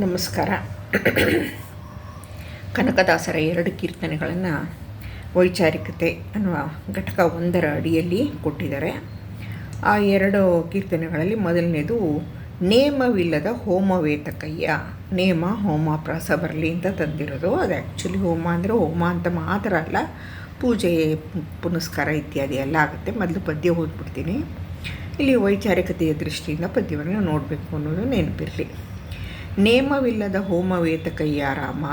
ನಮಸ್ಕಾರ. ಕನಕದಾಸರ ಎರಡು ಕೀರ್ತನೆಗಳನ್ನು ವೈಚಾರಿಕತೆ ಅನ್ನುವ ಘಟಕ ಒಂದರ ಅಡಿಯಲ್ಲಿ ಕೊಟ್ಟಿದ್ದಾರೆ. ಆ ಎರಡು ಕೀರ್ತನೆಗಳಲ್ಲಿ ಮೊದಲನೇದು, ನೇಮವಿಲ್ಲದ ಹೋಮವೇತಕಯ್ಯ, ನೇಮ ಹೋಮ ಪ್ರಾಸ ಬರಲಿ ಅಂತ ತಂದಿರೋದು. ಅದು ಆ್ಯಕ್ಚುಲಿ ಹೋಮ ಅಂದರೆ ಹೋಮ ಅಂತ ಮಾತ್ರ ಅಲ್ಲ, ಪೂಜೆ ಪುನಸ್ಕಾರ ಇತ್ಯಾದಿ ಎಲ್ಲ ಆಗುತ್ತೆ. ಮೊದಲು ಪದ್ಯ ಓದ್ಬಿಡ್ತೀನಿ. ಇಲ್ಲಿ ವೈಚಾರಿಕತೆಯ ದೃಷ್ಟಿಯಿಂದ ಪದ್ಯವನ್ನು ನೋಡಬೇಕು ಅನ್ನೋದು ನೆನಪಿರಲಿ. ನೇಮವಿಲ್ಲದ ಹೋಮವೇತಕಯ್ಯ ರಾಮ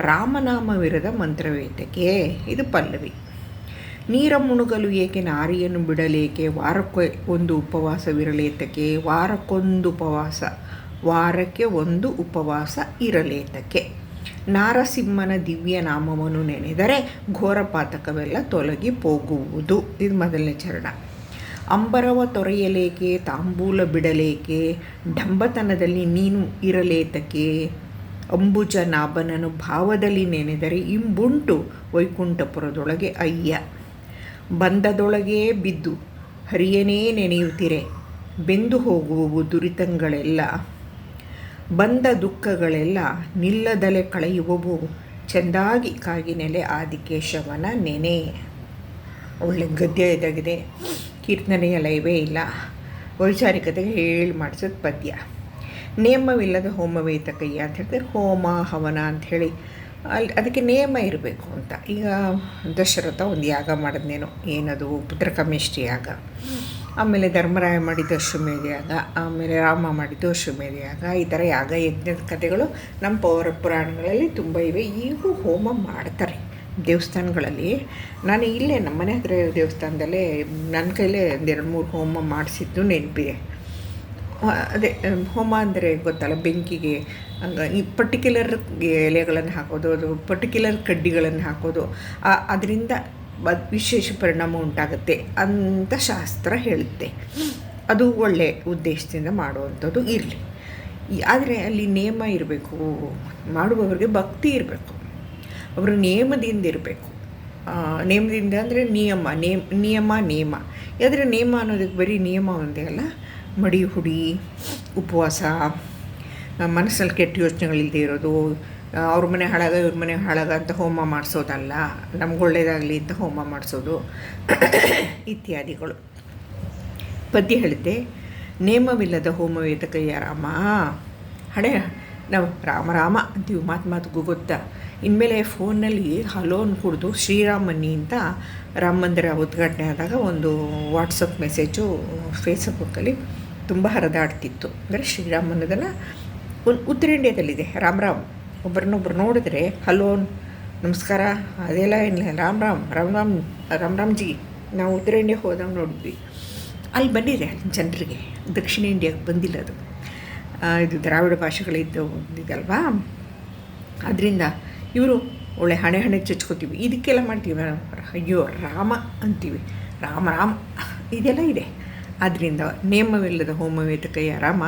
ರಾಮನಾಮವಿರದ ಮಂತ್ರವೇತಕೆ. ಇದು ಪಲ್ಲವಿ. ನೀರ ಮುಣುಗಲು ಏಕೆ ನಾರಿಯನ್ನು ಬಿಡಲೇಕೆ? ವಾರಕ್ಕೆ ಒಂದು ಉಪವಾಸವಿರಲೇತಕ್ಕೆ ವಾರಕ್ಕೊಂದು ಉಪವಾಸ. ವಾರಕ್ಕೆ ಒಂದು ಉಪವಾಸ ಇರಲೇತಕ್ಕೆ ನಾರಸಿಂಹನ ದಿವ್ಯ ನಾಮವನ್ನು ನೆನೆದರೆ ಘೋರಪಾತಕವೆಲ್ಲ ತೊಲಗಿ ಹೋಗುವುದು. ಇದು ಮೊದಲನೇ ಚರಣ. ಅಂಬರವ ತೊರೆಯಲೇಕೆ, ತಾಂಬೂಲ ಬಿಡಲೇಕೆ ಢಂಬತನದಲ್ಲಿ ನೀನು ಇರಲೇತಕೆ? ಅಂಬುಜ ನಾಭನನು ಭಾವದಲ್ಲಿ ನೆನೆದರೆ ಇಂಬುಂಟು ವೈಕುಂಠಪುರದೊಳಗೆ ಅಯ್ಯ. ಬಂದದೊಳಗೇ ಬಿದ್ದು ಹರಿಯನೇ ನೆನೆಯುತ್ತಿರೆ, ಬೆಂದು ಹೋಗುವವು ದುರಿತಂಗಳೆಲ್ಲ. ಬಂದ ದುಃಖಗಳೆಲ್ಲ ನಿಲ್ಲದಲೆ ಕಳೆಯುವವು ಚೆಂದಾಗಿ ಕಾಗಿನೆಲೆ ಆದಿಕೇಶವನ ನೆನೆ. ಒಳ್ಳೆ ಗದ್ಯ ಇದಾಗಿದೆ. ಕೀರ್ತನೆಯ ಲಯವೇ ಇಲ್ಲ. ವೈಚಾರಿಕತೆಗೆ ಹೇಳಿ ಮಾಡಿಸೋದು ಪದ್ಯ. ನೇಮವಿಲ್ಲದ ಹೋಮವೇತಕಯ್ಯ ಅಂತ ಹೇಳ್ತಾರೆ ಹೋಮ ಹವನ ಅಂಥೇಳಿ ಅಲ್ಲಿ ಅದಕ್ಕೆ ನಿಯಮ ಇರಬೇಕು ಅಂತ. ಈಗ ದಶರಥ ಒಂದು ಯಾಗ ಮಾಡಿದ್ನೇನೋ, ಏನದು ಪುತ್ರಕಮೇಷ್ಟಿ ಯಾಗ. ಆಮೇಲೆ ಧರ್ಮರಾಯ ಮಾಡಿದ್ದು ಅಶ್ವಮೇಧ ಯಾಗ, ಆಮೇಲೆ ರಾಮ ಮಾಡಿದ್ದು ಅಶ್ವಮೇಧ ಯಾಗ. ಈ ಥರ ಯಾಗ ಯಜ್ಞದ ಕಥೆಗಳು ನಮ್ಮ ಪೌರ ಪುರಾಣಗಳಲ್ಲಿ ತುಂಬ ಇವೆ. ಈಗೂ ಹೋಮ ಮಾಡ್ತಾರೆ. ದೇವಸ್ಥಾನಗಳಲ್ಲಿ, ನಾನು ಇಲ್ಲೇ ನಮ್ಮ ಮನೆ ಹತ್ರ ಇರೋ ದೇವಸ್ಥಾನದಲ್ಲೇ ನನ್ನ ಕೈಲೇ ಒಂದೆರಡು ಮೂರು ಹೋಮ ಮಾಡಿಸಿದ್ದು ನೆನಪಿದೆ. ಅದೇ, ಹೋಮ ಅಂದರೆ ಗೊತ್ತಲ್ಲ, ಬೆಂಕಿಗೆ ಈ ಪರ್ಟಿಕ್ಯುಲರ್ ಎಲೆಗಳನ್ನು ಹಾಕೋದು, ಅದು ಪರ್ಟಿಕ್ಯುಲರ್ ಕಡ್ಡಿಗಳನ್ನು ಹಾಕೋದು ಅದರಿಂದ ವಿಶೇಷ ಪರಿಣಾಮ ಉಂಟಾಗುತ್ತೆ ಅಂತ ಶಾಸ್ತ್ರ ಹೇಳುತ್ತೆ. ಅದು ಒಳ್ಳೆಯ ಉದ್ದೇಶದಿಂದ ಮಾಡುವಂಥದ್ದು ಇರಲಿ. ಆದರೆ ಅಲ್ಲಿ ನಿಯಮ ಇರಬೇಕು, ಮಾಡುವವರಿಗೆ ಭಕ್ತಿ ಇರಬೇಕು. ಅವರು ನೇಮದಿಂದ ಇರಬೇಕು. ನೇಮದಿಂದ ಅಂದರೆ ನಿಯಮ, ನೇಮ್, ನಿಯಮ, ನೇಮ. ಯಾದರೆ ನೇಮ ಅನ್ನೋದಕ್ಕೆ ಬರೀ ನಿಯಮ ಒಂದೇ ಅಲ್ಲ, ಮಡಿ ಹುಡಿ, ಉಪವಾಸ ಮನಸ್ಸಲ್ಲಿ ಕೆಟ್ಟ ಯೋಚನೆಗಳಿಲ್ಲದೆ ಇರೋದು ಅವ್ರ ಮನೆ ಹಾಳಾಗ, ಇವ್ರ ಮನೆ ಹಾಳಾಗ ಅಂತ ಹೋಮ ಮಾಡಿಸೋದಲ್ಲ, ನಮ್ಗೆ ಒಳ್ಳೇದಾಗಲಿ ಅಂತ ಹೋಮ ಮಾಡಿಸೋದು ಇತ್ಯಾದಿಗಳು. ಪದ್ಯ ಹೇಳಿದ್ದೆ, ನೇಮವಿಲ್ಲದ ಹೋಮವೇತಕಯ್ಯ ರಾಮ. ಹಳೆ ನಾವು ರಾಮ ರಾಮ ಅಂತೀವಿ, ಮಾತು ಮಾತುಗೂ ಗೊತ್ತಾ ಇನ್ಮೇಲೆ ಫೋನಲ್ಲಿ ಹಲೋನ್ ಕುಡಿದು ಶ್ರೀರಾಮನಿ ಅಂತ ರಾಮ ಮಂದಿರ ಉದ್ಘಾಟನೆ ಆದಾಗ ಒಂದು ವಾಟ್ಸಪ್ ಮೆಸೇಜು ಫೇಸ್ಬುಕ್ಕಲ್ಲಿ ತುಂಬ ಹರಿದಾಡ್ತಿತ್ತು. ಅಂದರೆ ಶ್ರೀರಾಮನದನ್ನ ಒಂದು ಉತ್ತರ ಇಂಡಿಯಾದಲ್ಲಿದೆ ರಾಮ್ ರಾಮ್ ಒಬ್ಬರನ್ನೊಬ್ರು ನೋಡಿದ್ರೆ ಹಲೋ, ನಮಸ್ಕಾರ, ಅದೆಲ್ಲ ಏನಿಲ್ಲ. ರಾಮ್ ರಾಮ್ ರಾಮ್ ರಾಮ್ ರಾಮ್ ರಾಮ್ಜಿ, ನಾವು ಉತ್ತರ ಇಂಡಿಯಾಗೆ ಹೋದಾಗ ನೋಡಿದ್ವಿ. ಅಲ್ಲಿ ಬಂದಿದೆ ಜನರಿಗೆ. ದಕ್ಷಿಣ ಇಂಡಿಯಾಗೆ ಬಂದಿಲ್ಲ ಅದು. ಇದು ದ್ರಾವಿಡ ಭಾಷೆಗಳಿದ್ದು ಇದಲ್ವಾ ಅದರಿಂದ ಇವರು ಒಳ್ಳೆ ಹಣೆ ಹಣೆ ಚಚ್ಕೋತೀವಿ. ಇದಕ್ಕೆಲ್ಲ ಮಾಡ್ತೀವಿ ಅಯ್ಯೋ, ರಾಮ ಅಂತೀವಿ. ರಾಮ ರಾಮ. ಇದೆಲ್ಲ ಇದೆ. ಆದ್ದರಿಂದ ನೇಮವಿಲ್ಲದ ಹೋಮವೇದಕಯ್ಯ ರಾಮ,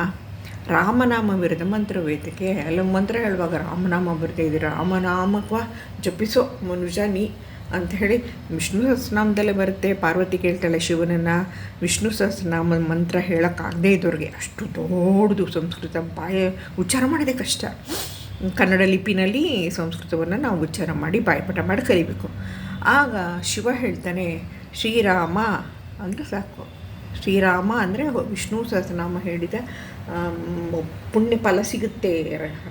ರಾಮನಾಮವಿರದ ಮಂತ್ರವೇತಕ್ಕೆ ಅಲ್ಲ ಮಂತ್ರ ಹೇಳುವಾಗ ರಾಮನಾಮ ಬರ್ತಾ ಇದ್ದೀರ? ರಾಮನಾಮಕ್ವ ಜಪಿಸೋ ಮನುಜ ನೀ ಅಂತ ಹೇಳಿ ವಿಷ್ಣು ಸಹಸ್ರನಾಮದಲ್ಲೇ ಬರುತ್ತೆ. ಪಾರ್ವತಿ ಕೇಳ್ತಾಳೆ ಶಿವನನ್ನು. ವಿಷ್ಣು ಸಹಸ್ರನಾಮ ಮಂತ್ರ ಹೇಳೋಕ್ಕಾಗದೇ ಇದ್ದವ್ರಿಗೆ ಅಷ್ಟು ದೊಡ್ಡದು ಸಂಸ್ಕೃತ ಬಾಯ ಉಚ್ಚಾರ ಮಾಡೋದೇ ಕಷ್ಟ. ಕನ್ನಡ ಲಿಪಿನಲ್ಲಿ ಸಂಸ್ಕೃತವನ್ನು ನಾವು ಉಚ್ಚಾರ ಮಾಡಿ, ಬಾಯ್ಪಾಠ ಮಾಡಿ ಕಲಿಬೇಕು. ಆಗ ಶಿವ ಹೇಳ್ತಾನೆ, ಶ್ರೀರಾಮ ಅಂದರೆ ಸಾಕು. ಶ್ರೀರಾಮ ಅಂದರೆ ವಿಷ್ಣು ಸಹಸ್ರನಾಮ ಹೇಳಿದ ಪುಣ್ಯ ಫಲ ಸಿಗುತ್ತೆ,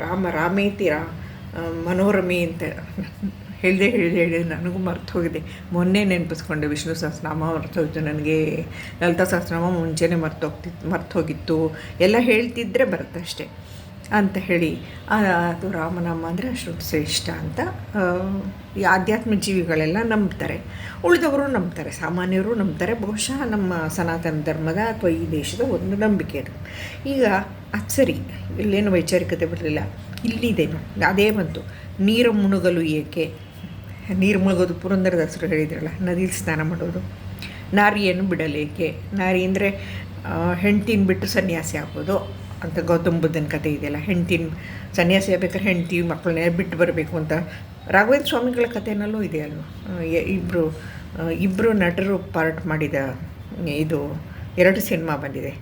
ರಾಮ ರಾಮೇತಿರ ಮನೋರಮೆ ಅಂತ. ಹೇಳಿದೆ ಹೇಳಿದೆ ಹೇಳಿದೆ, ನನಗೂ ಮರ್ತು ಹೋಗಿದೆ. ಮೊನ್ನೆ ನೆನಪಿಸ್ಕೊಂಡೆ, ವಿಷ್ಣು ಸಹಸ್ರನಾಮ ಮರ್ತೋಗಿತ್ತು ನನಗೆ. ಲಲಿತಾ ಸಹಸ್ರನಾಮ ಮುಂಚೆನೇ ಮರ್ತೋಗ್ತಿತ್ತು ಮರ್ತೋಗಿತ್ತು ಎಲ್ಲ ಹೇಳ್ತಿದ್ರೆ ಬರುತ್ತೆ ಅಷ್ಟೇ. ಅಂತ ಹೇಳಿ ಅದು ರಾಮನಾಮ ಅಂದರೆ ಅಷ್ಟೊಂದು ಶ್ರೇಷ್ಠ ಅಂತ ಈ ಆಧ್ಯಾತ್ಮ ಜೀವಿಗಳೆಲ್ಲ ನಂಬ್ತಾರೆ. ಉಳಿದವರು ನಂಬ್ತಾರೆ, ಸಾಮಾನ್ಯರು ನಂಬ್ತಾರೆ. ಬಹುಶಃ ನಮ್ಮ ಸನಾತನ ಧರ್ಮದ ಅಥವಾ ಈ ದೇಶದ ಒಂದು ನಂಬಿಕೆ ಅದು. ಈಗ ಅದು ಸರಿ, ಇಲ್ಲೇನು ವೈಚಾರಿಕತೆ ಬರಲಿಲ್ಲ ಇಲ್ಲಿದೇನು, ಅದೇ ಬಂತು. ನೀರು ಮುಣುಗಲು ಏಕೆ? ನೀರು ಮುಳುಗೋದು ಪುರಂದರದಾಸರು ಹೇಳಿದ್ರಲ್ಲ ನದಿಲಿ ಸ್ನಾನ ಮಾಡೋದು. ನಾರಿಯನ್ನು ಬಿಡಲೇಕೆ? ನಾರಿ ಅಂದರೆ ಹೆಂಡ್ತಿನ ಬಿಟ್ಟು ಸನ್ಯಾಸಿ ಆಗೋದು ಅಂತ ಗೌತಮ್ ಬುದ್ಧನ ಕಥೆ ಇದೆಯಲ್ಲ ಹೆಂಡ್ತಿನ ಸನ್ಯಾಸಿ ಆಗ್ಬೇಕಾದ್ರೆ ಹೆಂಡ್ತಿ ಮಕ್ಕಳನ್ನೇ ಬಿಟ್ಟು ಬರಬೇಕು ಅಂತ. ರಾಘವೇಂದ್ರ ಸ್ವಾಮಿಗಳ ಕಥೆನಲ್ಲೂ ಇದೆ ಅಲ್ವ? ಇಬ್ಬರು ಇಬ್ಬರು ನಟರು ಪಾರ್ಟ್ ಮಾಡಿದ, ಇದು ಎರಡು ಸಿನಿಮಾ ಬಂದಿದೆ.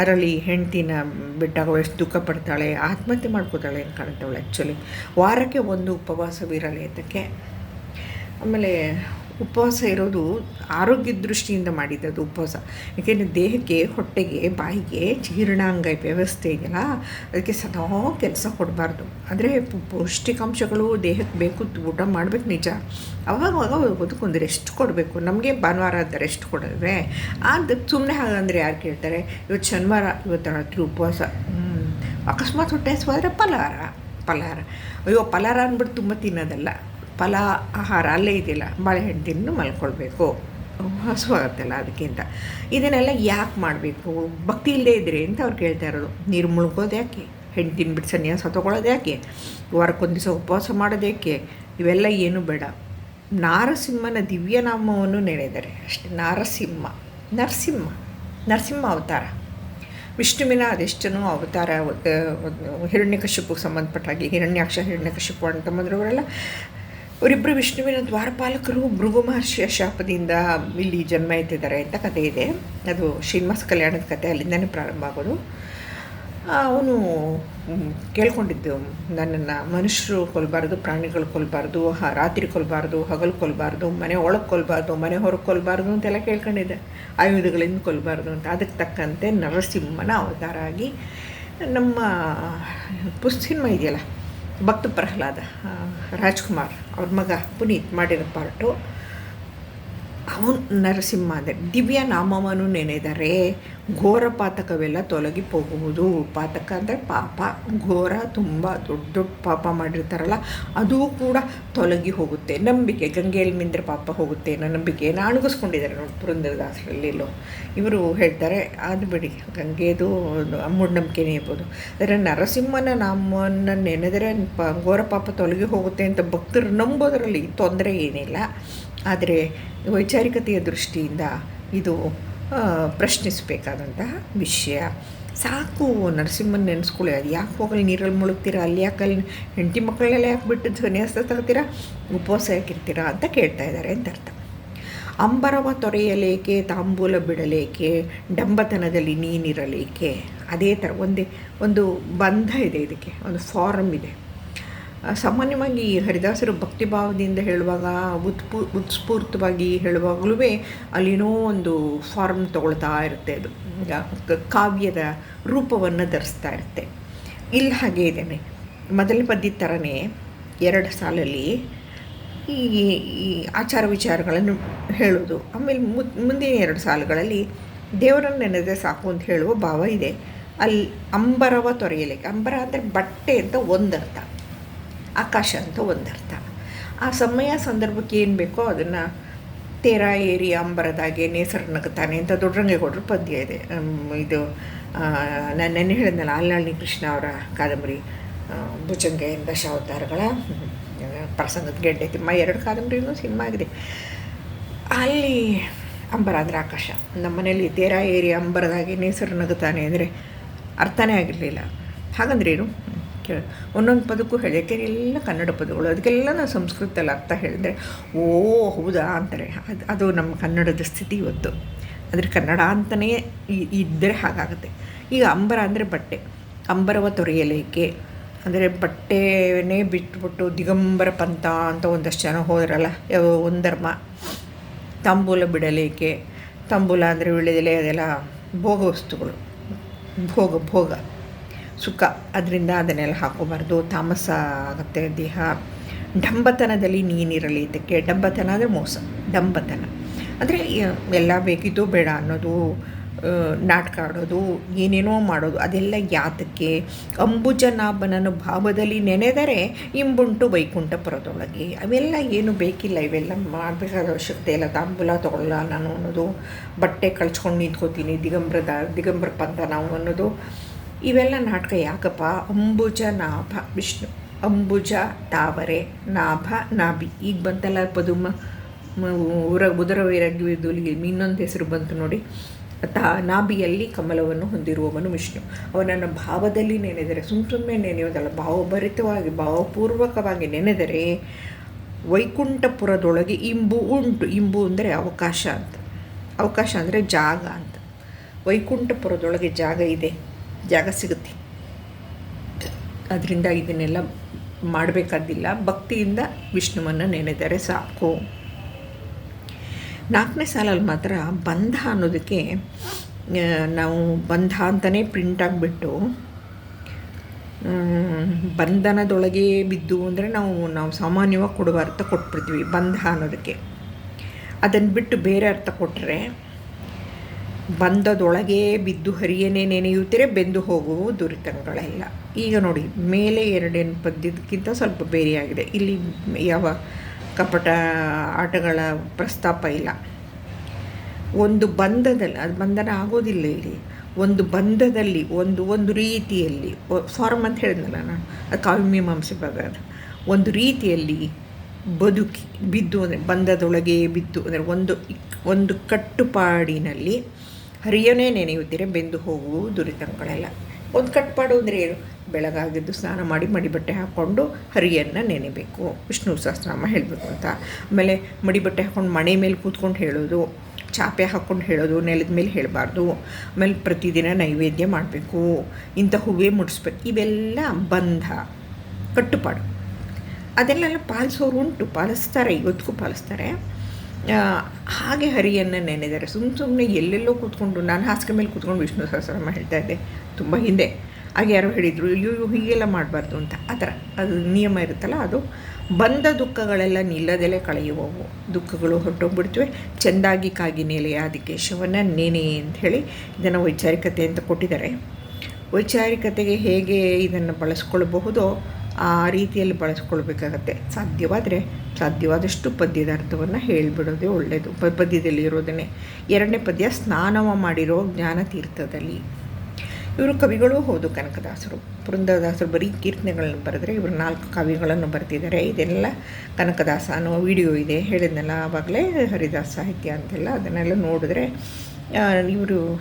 ಅದರಲ್ಲಿ ಹೆಂಡ್ತಿನ ಬಿಟ್ಟಾಗ ಎಷ್ಟು ದುಃಖ ಪಡ್ತಾಳೆ, ಆತ್ಮಹತ್ಯೆ ಮಾಡ್ಕೋತಾಳೆ ಅಂತ ಕಾಣ್ತಾವಳೆ ಆ್ಯಕ್ಚುಲಿ ವಾರಕ್ಕೆ ಒಂದು ಉಪವಾಸವಿರಲಿ ಅದಕ್ಕೆ. ಆಮೇಲೆ ಉಪವಾಸ ಇರೋದು ಆರೋಗ್ಯದ ದೃಷ್ಟಿಯಿಂದ ಮಾಡಿದ್ದದು ಉಪವಾಸ. ಯಾಕೆಂದರೆ ದೇಹಕ್ಕೆ, ಹೊಟ್ಟೆಗೆ, ಬಾಯಿಗೆ ಜೀರ್ಣಾಂಗ ವ್ಯವಸ್ಥೆ ಇದೆಯಲ್ಲ, ಅದಕ್ಕೆ ಸದಾ ಕೆಲಸ ಕೊಡಬಾರ್ದು. ಅಂದರೆ ಪೌಷ್ಟಿಕಾಂಶಗಳು ದೇಹಕ್ಕೆ ಬೇಕು, ಊಟ ಮಾಡಬೇಕು ನಿಜ. ಅವಾಗವಾಗ ಬದುಕೊಂದು ರೆಸ್ಟ್ ಕೊಡಬೇಕು? ನಮಗೆ ಭಾನುವಾರ ಅಂತ ರೆಸ್ಟ್ ಕೊಡಿದ್ರೆ ಅದು ಸುಮ್ಮನೆ ಹಾಗಂದರೆ ಯಾರು ಕೇಳ್ತಾರೆ? ಇವತ್ತು ಶನಿವಾರ, ಇವತ್ತು ರಾತ್ರಿ ಉಪವಾಸ. ಅಕಸ್ಮಾತ್ ಹೊಟ್ಟೆ ಹಸುವಾದರೆ ಫಲಹಾರ ಫಲಹಾರ ಅಯ್ಯೋ ಫಲಹಾರ ಅಂದ್ಬಿಟ್ಟು ತುಂಬ ತಿನ್ನೋದಲ್ಲ. ಫಲ ಆಹಾರ ಅಲ್ಲೇ ಇದೆಯಲ್ಲ ಬಾಳೆಹಣ್ಣು ತಿಂದು ಮಲ್ಕೊಳ್ಬೇಕು ಹಸುವಾಗತ್ತಲ್ಲ ಅದಕ್ಕಿಂತ. ಇದನ್ನೆಲ್ಲ ಯಾಕೆ ಮಾಡಬೇಕು? ಭಕ್ತಿ ಇಲ್ಲದೆ ಇದ್ರೆ ಅಂತ ಅವ್ರು ಕೇಳ್ತಾ ಇರೋದು. ನೀರು ಮುಳುಗೋದು ಯಾಕೆ? ಹೆಣ್ಣು ತಿನ್ಬಿಟ್ಟು ಸನ್ಯಾಸ ತೊಗೊಳೋದು ಯಾಕೆ? ವಾರಕ್ಕೊಂದು ದಿವಸ ಉಪವಾಸ ಮಾಡೋದು ಯಾಕೆ? ಇವೆಲ್ಲ ಏನು ಬೇಡ. ನಾರಸಿಂಹನ ದಿವ್ಯನಾಮವನ್ನು ನೆನೆದರೆ ಅಷ್ಟೇ. ನಾರಸಿಂಹ, ನರಸಿಂಹ ನರಸಿಂಹ ಅವತಾರ. ವಿಷ್ಣುವಿನ ಅದೆಷ್ಟನೋ ಅವತಾರ ಹಿರಣ್ಯಕಶಿಪು ಸಂಬಂಧಪಟ್ಟಾಗಿ ಹಿರಣ್ಯಾಕ್ಷ ಹಿರಣ್ಯಕಶಿಪು ಅಂತ ಬಂದವರೆಲ್ಲ ಅವರಿಬ್ಬರು ವಿಷ್ಣುವಿನ ದ್ವಾರಪಾಲಕರು ಭೃಗು ಮಹರ್ಷಿಯ ಶಾಪದಿಂದ ಇಲ್ಲಿ ಜನ್ಮ ಎತ್ತಿದ್ದಾರೆ ಅಂತ ಕಥೆ ಇದೆ. ಅದು ಶ್ರೀನಿವಾಸ ಕಲ್ಯಾಣದ ಕಥೆ, ಅಲ್ಲಿಂದನೇ ಪ್ರಾರಂಭ ಆಗೋದು. ಅವನು ಕೇಳ್ಕೊಂಡಿದ್ದು, ನನ್ನನ್ನು ಮನುಷ್ಯರು ಕೊಲ್ಬಾರ್ದು, ಪ್ರಾಣಿಗಳು ಕೊಲ್ಬಾರ್ದು ರಾತ್ರಿ ಕೊಲ್ಬಾರ್ದು, ಹಗಲು ಕೊಲ್ಬಾರ್ದು, ಮನೆ ಒಳಗೆ ಕೊಲ್ಬಾರ್ದು, ಮನೆ ಹೊರಗೆ ಕೊಲ್ಲಬಾರ್ದು ಅಂತೆಲ್ಲ ಕೇಳ್ಕೊಂಡಿದ್ದೆ. ಆಯುಧಗಳಿಂದ ಕೊಲ್ಲಬಾರ್ದು ಅಂತ. ಅದಕ್ಕೆ ತಕ್ಕಂತೆ ನರಸಿಂಹನ ಅವತಾರ ಆಗಿ ನಮ್ಮ ಪುಸ್ತಿನ್ಮ ಇದೆಯಲ್ಲ ಭಕ್ತ ಪ್ರಹ್ಲಾದ ರಾಜ್ಕುಮಾರ್ ಅವ್ರ ಮಗ ಪುನೀತ್ ಮಾಡಿರೋ ಪಾರ್ಟು. ಅವನು ನರಸಿಂಹ ಅಂದರೆ ದಿವ್ಯ ನಾಮವನ್ನು ನೆನೆದರೆ ಘೋರ ಪಾತಕವೆಲ್ಲ ತೊಲಗಿ ಹೋಗುವುದು. ಪಾತಕ ಅಂದರೆ ಪಾಪ. ಘೋರ ತುಂಬ ದೊಡ್ಡ ದೊಡ್ಡ ಪಾಪ ಮಾಡಿರ್ತಾರಲ್ಲ, ಅದು ಕೂಡ ತೊಲಗಿ ಹೋಗುತ್ತೆ. ನಂಬಿಕೆ, ಗಂಗೆಯಲ್ಲಿ ಮಿಂದ್ರ ಪಾಪ ಹೋಗುತ್ತೆ ಅನ್ನೋ ನಂಬಿಕೆಯನ್ನು ಅಣಗಿಸ್ಕೊಂಡಿದ್ದಾರೆ ನೋಡಿ ಪುರಂದರದಾಸರಲ್ಲಿಲ್ಲೋ ಇವರು ಹೇಳ್ತಾರೆ ಅದು ಬಿಡಿ, ಗಂಗೆದು ಮೂಢನಂಬಿಕೆನೇ ಇರ್ಬೋದು. ಆದರೆ ನರಸಿಂಹನ ನಾಮವನ್ನು ನೆನೆದರೆ ಪ, ಘೋರ ಪಾಪ ತೊಲಗಿ ಹೋಗುತ್ತೆ ಅಂತ ಭಕ್ತರು ನಂಬೋದರಲ್ಲಿ ತೊಂದರೆ ಏನಿಲ್ಲ. ಆದರೆ ವೈಚಾರಿಕತೆಯ ದೃಷ್ಟಿಯಿಂದ ಇದು ಪ್ರಶ್ನಿಸಬೇಕಾದಂತಹ ವಿಷಯ. ಸಾಕು ನರಸಿಂಹನ ನೆನೆಸ್ಕೊಳ್ಳಿ, ಅದು ಯಾಕೆ ಹೋಗಲಿ, ನೀರಲ್ಲಿ ಮುಳುಗ್ತೀರಾ, ಅಲ್ಲಿ ಯಾಕೆ ಅಲ್ಲಿ ಹೆಂಡತಿ ಮಕ್ಕಳೆಲ್ಲ ಯಾಕೆ ಬಿಟ್ಟು ಸನ್ಯಾಸ ತಗೋತೀರಾ ಉಪವಾಸ ಯಾಕಿರ್ತೀರಾ ಅಂತ ಕೇಳ್ತಾ ಇದ್ದಾರೆ ಅಂತ ಅರ್ಥ. ಅಂಬರವ ತೊರೆಯಲೇಕೆ, ತಾಂಬೂಲ ಬಿಡಲೇಕೆ, ಡಂಬತನದಲ್ಲಿ ನೀನಿರಲೇಕೆ, ಅದೇ ಥರ ಒಂದೇ, ಒಂದು ಬಂಧ ಇದೆ ಇದಕ್ಕೆ, ಒಂದು ಫಾರಮ್ ಇದೆ. ಸಾಮಾನ್ಯವಾಗಿ ಹರಿದಾಸರು ಭಕ್ತಿಭಾವದಿಂದ ಹೇಳುವಾಗ, ಉತ್ಪು, ಉತ್ಸ್ಫೂರ್ತವಾಗಿ ಹೇಳುವಾಗಲೂ ಅಲ್ಲಿನೋ ಒಂದು ಫಾರ್ಮ್ ತಗೊಳ್ತಾ ಇರುತ್ತೆ ಅದು. ಕಾವ್ಯದ ರೂಪವನ್ನು ಧರಿಸ್ತಾ ಇರುತ್ತೆ. ಇಲ್ಲಿ ಹಾಗೆ ಇದ್ದೇನೆ. ಮೊದಲ ಪದ್ಯದ ಥರನೇ ಎರಡು ಸಾಲಲ್ಲಿ ಈ ಆಚಾರ ವಿಚಾರಗಳನ್ನು ಹೇಳೋದು ಆಮೇಲೆ ಮುದ್ ಮುಂದಿನ ಎರಡು ಸಾಲುಗಳಲ್ಲಿ ದೇವರನ್ನು ನೆನೆದೇ ಸಾಕು ಅಂತ ಹೇಳುವ ಭಾವ ಇದೆ. ಅಲ್ಲಿ ಅಂಬರವ ತೊರೆಯಲಿಕ್ಕೆ. ಅಂಬರ ಅಂದರೆ ಬಟ್ಟೆ ಅಂತ ಒಂದರ್ಥ. ಆಕಾಶ ಅಂತ ಒಂದರ್ಥ. ಆ ಸಮಯ ಸಂದರ್ಭಕ್ಕೆ ಏನು ಬೇಕೋ ಅದನ್ನು ತೇರ ಏರಿ ಅಂಬರದಾಗೆ ನೇಸರ ನಗುತ್ತಾನೆ ಅಂತ ದೊಡ್ಡರಂಗೇಗೌಡರು ಪದ್ಯ ಇದೆ. ಇದು ನಾನು ನೆನ್ನೆ ಹೇಳಿದ್ನಲ್ಲ ಅಲ್ಲಾಳ್ನಿ ಕೃಷ್ಣ ಅವರ ಕಾದಂಬರಿ ಆ, ಭುಜಂಗ ದಶಾವತಾರಗಳ ಹ್ಮ್, ಪ್ರಸಂಗದ ಗೆಡ್ಡೆ ತಿಮ್ಮ ಎರಡು ಕಾದಂಬರಿನೂ ಸಿನಿಮಾ ಆಗಿದೆ. ಅಲ್ಲಿ ಅಂಬರ ಅಂದರೆ ಆಕಾಶ. ನಮ್ಮ ಮನೇಲಿ ತೇರ ಏರಿ ಅಂಬರದಾಗೆ ನೇಸರ ನಗುತ್ತಾನೆ ಅಂದರೆ ಅರ್ಥನೇ ಆಗಿರಲಿಲ್ಲ. ಹಾಗಂದ್ರೆ ಕೇಳ ಒಂದೊಂದು ಪದಕ್ಕೂ ಹೇಳಿ ಎಲ್ಲ ಕನ್ನಡ ಪದಗಳು, ಅದಕ್ಕೆಲ್ಲ ನಾವು ಸಂಸ್ಕೃತದಲ್ಲಿ ಅರ್ಥ ಹೇಳಿದ್ರೆ, ಓ ಹೌದಾ ಅಂತಾರೆ. ಅದು ಅದು ನಮ್ಮ ಕನ್ನಡದ ಸ್ಥಿತಿ ಇವತ್ತು. ಅಂದರೆ ಕನ್ನಡ ಅಂತಲೇ ಇದ್ದರೆ ಹಾಗಾಗುತ್ತೆ. ಈಗ ಅಂಬರ ಅಂದರೆ ಬಟ್ಟೆ. ಅಂಬರವ ತೊರೆಯಲೇಕೆ? ಅಂದರೆ ಬಟ್ಟೆನೇ ಬಿಟ್ಬಿಟ್ಟು ದಿಗಂಬರ ಪಂಥ ಅಂತ ಒಂದಷ್ಟು ಜನ ಹೋದ್ರಲ್ಲ ಧರ್ಮ ತಾಂಬೂಲ ಬಿಡಲೇಕೆ? ತಾಂಬೂಲ ಅಂದರೆ ವಿಳೆದೆಲೆ ಅದೆಲ್ಲ ಭೋಗ ವಸ್ತುಗಳು. ಭೋಗ ಭೋಗ. ಸುಖ. ಅದರಿಂದ ಅದನ್ನೆಲ್ಲ ಹಾಕೋಬಾರ್ದು. ತಾಮಸ ಆಗುತ್ತೆ. ದೇಹ ಡಂಬತನದಲ್ಲಿ ನೀನಿರಲಿ ಇದಕ್ಕೆ. ಡಂಬತನ ಅಂದರೆ ಮೋಸ. ಡಂಬತನ. ಅಂದರೆ ಎಲ್ಲ ಬೇಕಿದ್ದು ಬೇಡ ಅನ್ನೋದು ನಾಟಕ ಆಡೋದು, ಏನೇನೋ ಮಾಡೋದು. ಅದೆಲ್ಲ ಯಾತಕ್ಕೆ? ಅಂಬುಜನಾಭನನ ಭಾವದಲ್ಲಿ ನೆನೆದರೆ ಇಂಬುಂಟು ವೈಕುಂಠಪುರದೊಳಗೆ. ಅವೆಲ್ಲ ಏನು ಬೇಕಿಲ್ಲ. ಇವೆಲ್ಲ ಮಾಡಬೇಕಾದ ಅವಶ್ಯಕತೆ ಇಲ್ಲ. ತಾಂಬೂಲ ತೊಗೊಳ್ಳಲ್ಲ ನಾನು ಅನ್ನೋದು. ಬಟ್ಟೆ ಕಳ್ಸ್ಕೊಂಡು ನಿಂತ್ಕೋತೀನಿ. ದಿಗಂಬ್ರದ, ದಿಗಂಬ್ರ ಪಂಥ ನಾವು ಅನ್ನೋದು. ಇವೆಲ್ಲ ನಾಟಕ ಯಾಕಪ್ಪ? ಅಂಬುಜ ನಾಭ ವಿಷ್ಣು. ಅಂಬುಜ ತಾವರೆ, ನಾಭ ನಾಭಿ. ಈಗ ಬಂತಲ್ಲ ಪದುಮ ಉರ, ಉದರ ವೈರಾಗ್ಯದಲ್ಲಿ ಇನ್ನೊಂದು ಹೆಸರು ಬಂತು ನೋಡಿ. ತಾ, ನಾಭಿಯಲ್ಲಿ ಕಮಲವನ್ನು ಹೊಂದಿರುವವನು ವಿಷ್ಣು. ಅವನನ್ನು ಭಾವದಲ್ಲಿ ನೆನೆದರೆ ಸುಮ್ಮ ಸುಮ್ಮನೆ ನೆನೆಯೋದಲ್ಲ ಭಾವಭರಿತವಾಗಿ, ಭಾವಪೂರ್ವಕವಾಗಿ ನೆನೆದರೆ ವೈಕುಂಠಪುರದೊಳಗೆ ಇಂಬು ಉಂಟು. ಇಂಬು ಅಂದರೆ ಅವಕಾಶ ಅಂತ. ಅವಕಾಶ ಅಂದರೆ ಜಾಗ ಅಂತ. ವೈಕುಂಠಪುರದೊಳಗೆ ಜಾಗ ಇದೆ. ಜಾಗ ಸಿಗುತ್ತೆ. ಅದರಿಂದ ಇದನ್ನೆಲ್ಲ ಮಾಡಬೇಕಾದಿಲ್ಲ. ಭಕ್ತಿಯಿಂದ ವಿಷ್ಣುವನ್ನು ನೆನೆದರೆ ಸಾಕು. ನಾಲ್ಕನೇ ಸಾಲಲ್ಲಿ ಮಾತ್ರ ಬಂಧ ಅನ್ನೋದಕ್ಕೆ ನಾವು ಬಂಧ ಅಂತಲೇ ಪ್ರಿಂಟ್ ಆಗಿಬಿಟ್ಟು ಬಂಧನದೊಳಗೆ ಬಿದ್ದು ಅಂದರೆ ನಾವು ನಾವು ಸಾಮಾನ್ಯವಾಗಿ ಕೊಡುವ ಅರ್ಥ ಕೊಟ್ಬಿಡ್ತೀವಿ ಬಂಧ ಅನ್ನೋದಕ್ಕೆ. ಅದನ್ನು ಬಿಟ್ಟು ಬೇರೆ ಅರ್ಥ ಕೊಟ್ಟರೆ ಬಂದದೊಳಗೆ ಬಿದ್ದು ಹರಿಯನೇ ನೆನೆಯುತ್ತೀರೆ ಬೆಂದು ಹೋಗುವ ದುರಿತನಗಳೆಲ್ಲ ಈಗ ನೋಡಿ, ಮೇಲೆ ಎರಡೇನು ಪದ್ಯದಕ್ಕಿಂತ ಸ್ವಲ್ಪ ಬೇರೆಯಾಗಿದೆ. ಇಲ್ಲಿ ಯಾವ ಕಪಟ ಆಟಗಳ ಪ್ರಸ್ತಾಪ ಇಲ್ಲ. ಒಂದು ಬಂಧದಲ್ಲಿ ಅದು ಬಂಧನ ಆಗೋದಿಲ್ಲ ಇಲ್ಲಿ. ಒಂದು ಬಂಧದಲ್ಲಿ, ಒಂದು ಒಂದು ರೀತಿಯಲ್ಲಿ ಫಾರ್ಮ್ ಅಂತ ಹೇಳಿದ್ನಲ್ಲ ನಾನು, ಅದು ಕಾವ್ಯಮೀಮಾಂಸೆ ಭಾಗ ಒಂದು ರೀತಿಯಲ್ಲಿ ಬದುಕಿ, ಬಿದ್ದು ಅಂದರೆ ಬಂಧದೊಳಗೆ ಬಿದ್ದು ಅಂದರೆ, ಒಂದು ಒಂದು ಕಟ್ಟುಪಾಡಿನಲ್ಲಿ ಹರಿಯನೇ ನೆನೆಯುತ್ತೀರೆ ಬೆಂದು ಹೋಗುವು ದುರಿತಂಗಳೆಲ್ಲ ಒಂದು ಕಟ್ಪಾಡು ಅಂದರೆ ಏನು? ಬೆಳಗಾಗಿದ್ದು ಸ್ನಾನ ಮಾಡಿ ಮಡಿಬಟ್ಟೆ ಹಾಕ್ಕೊಂಡು ಹರಿಯನ್ನು ನೆನೆಬೇಕು. ವಿಷ್ಣು ಸಹಸ್ರನಾಮ ಹೇಳಬೇಕು ಅಂತ. ಆಮೇಲೆ ಮಡಿಬಟ್ಟೆ ಹಾಕ್ಕೊಂಡು ಮನೆ ಮೇಲೆ ಕೂತ್ಕೊಂಡು ಹೇಳೋದು, ಚಾಪೆ ಹಾಕ್ಕೊಂಡು ಹೇಳೋದು, ನೆಲದ ಮೇಲೆ ಹೇಳಬಾರ್ದು. ಆಮೇಲೆ ಪ್ರತಿದಿನ ನೈವೇದ್ಯ ಮಾಡಬೇಕು. ಇಂಥ ಹೂವೇ ಮುಡಿಸ್ಬೇಕು. ಇವೆಲ್ಲ ಬಂಧ, ಕಟ್ಟುಪಾಡು. ಅದೆಲ್ಲ ಪಾಲಿಸೋರು ಉಂಟು, ಪಾಲಿಸ್ತಾರೆ, ಇವತ್ತಿಗೂ ಪಾಲಿಸ್ತಾರೆ. ಹಾಗೆ ಹರಿಯನ್ನು ನೆನೆದರೆ ಸುಮ್ಮ ಸುಮ್ಮನೆ ಎಲ್ಲೆಲ್ಲೋ ಕೂತ್ಕೊಂಡು, ನಾನು ಹಾಸಿಗೆ ಮೇಲೆ ಕೂತ್ಕೊಂಡು ವಿಷ್ಣು ಸಹಸ್ರನಾಮ ಹೇಳ್ತಾ ಇದ್ದೆ ತುಂಬ ಹಿಂದೆ. ಹಾಗೆ ಯಾರೋ ಹೇಳಿದರು, ಅಯ್ಯೋ ಹೀಗೆಲ್ಲ ಮಾಡಬಾರ್ದು ಅಂತ. ಆ ಥರ. ಅದು ನಿಯಮ ಇರುತ್ತಲ್ಲ, ಅದು ಬಂದ ದುಃಖಗಳೆಲ್ಲ ನಿಲ್ಲದೆಲೆ ಕಳೆಯುವವು. ದುಃಖಗಳು ಹೊರಟೋಗ್ಬಿಡ್ತವೆ. ಚೆಂದಾಗಿ ಕಾಗಿ ನೆಲೆಯ ಶವನ ನೇನೆ ಅಂತ ಹೇಳಿ ಇದನ್ನು ವೈಚಾರಿಕತೆ ಅಂತ ಕೊಟ್ಟಿದ್ದಾರೆ. ವೈಚಾರಿಕತೆಗೆ ಹೇಗೆ ಇದನ್ನು ಬಳಸ್ಕೊಳ್ಬಹುದೋ ಆ ರೀತಿಯಲ್ಲಿ ಬಳಸ್ಕೊಳ್ಬೇಕಾಗತ್ತೆ. ಸಾಧ್ಯವಾದರೆ ಸಾಧ್ಯವಾದಷ್ಟು ಪದ್ಯದ ಅರ್ಥವನ್ನು ಹೇಳಿಬಿಡೋದೇ ಒಳ್ಳೆಯದು ಪದ್ಯದಲ್ಲಿ ಇರೋದನ್ನೇ ಎರಡನೇ ಪದ್ಯ, ಸ್ನಾನವ ಮಾಡಿರೋ ಜ್ಞಾನ ತೀರ್ಥದಲ್ಲಿ ಇವರು ಕವಿಗಳು, ಹೌದು, ಕನಕದಾಸರು. ಬೃಂದದಾಸರು ಬರೀ ಕೀರ್ತನೆಗಳನ್ನು ಬರೆದ್ರೆ ಇವರು ನಾಲ್ಕು ಕವಿಗಳನ್ನು ಬರ್ತಿದ್ದಾರೆ. ಇದೆಲ್ಲ ಕನಕದಾಸ ಅನ್ನೋ ವಿಡಿಯೋ ಇದೆ. ಹೇಳಿದ್ನಲ್ಲ ಆವಾಗಲೇ ಹರಿದಾಸ ಸಾಹಿತ್ಯ ಅಂತೆಲ್ಲ. ಅದನ್ನೆಲ್ಲ ನೋಡಿದ್ರೆ ಇವರು